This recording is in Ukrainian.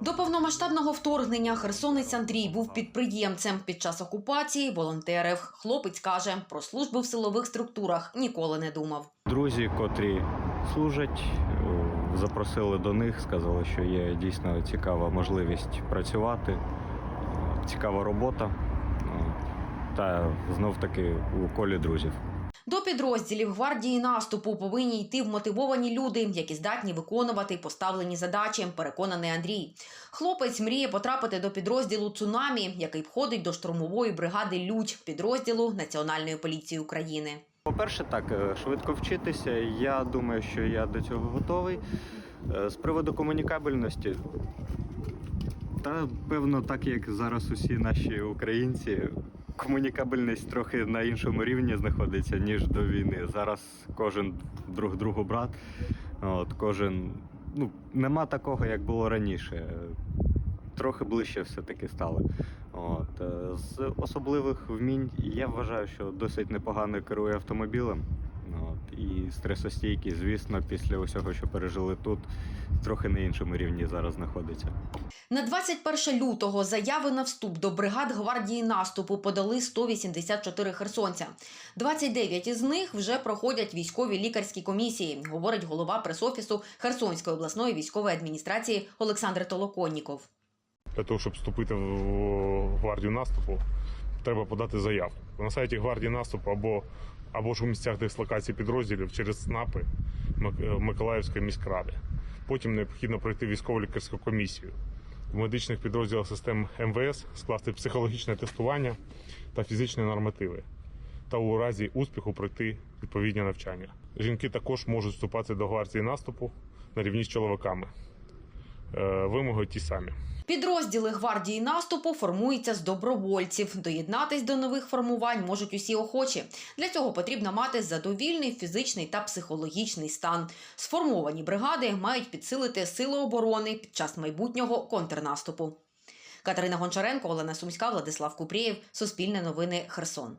До повномасштабного вторгнення херсонець Андрій був підприємцем. Під час окупації волонтерив. Хлопець каже, про службу в силових структурах ніколи не думав. Друзі, котрі служать, е, запросили до них, сказали, що є дійсно цікава можливість працювати, е, цікава робота. е, Та знов таки у колі друзів. До підрозділів гвардії наступу повинні йти вмотивовані люди, які здатні виконувати поставлені задачі. Переконаний Андрій. Хлопець мріє потрапити до підрозділу цунамі, який входить до штурмової бригади Людь підрозділу Національної поліції України. По-перше, так, е, швидко вчитися. Я думаю, що я до цього готовий. Е, З приводу комунікабельності. Та певно, так як зараз усі наші українці, комунікабельність трохи на іншому рівні знаходиться, ніж до війни. Зараз кожен друг другу брат. От, кожен. Ну, нема такого, як було раніше. Трохи ближче все-таки стали. От, е, з особливих вмінь я вважаю, що досить непогано керує автомобілем. І стресостійкий, звісно, після усього, що пережили тут, трохи на іншому рівні зараз знаходиться. На 21 лютого заяви на вступ до бригад гвардії наступу подали 184 херсонця. 29 із них вже проходять військові лікарські комісії, говорить голова пресофісу Херсонської обласної військової адміністрації Олександр Толоконніков. Для того, щоб вступити в гвардію наступу, треба подати заявку. На сайті гвардії наступу або, або ж у місцях дислокації підрозділів через СНАПи Миколаївської міськради. Потім необхідно пройти військово-лікарську комісію. В медичних підрозділах систем МВС скласти психологічне тестування та фізичні нормативи. Та у разі успіху пройти відповідні навчання. Жінки також можуть вступати до гвардії наступу на рівні з чоловіками. Е, Вимоги ті самі. Підрозділи гвардії наступу формуються з добровольців. Доєднатись до нових формувань можуть усі охочі. Для цього потрібно мати задовільний фізичний та психологічний стан. Сформовані бригади мають підсилити сили оборони під час майбутнього контрнаступу. Катерина Гончаренко, Олена Сумська, Владислав Купрієв. Суспільне новини Херсон.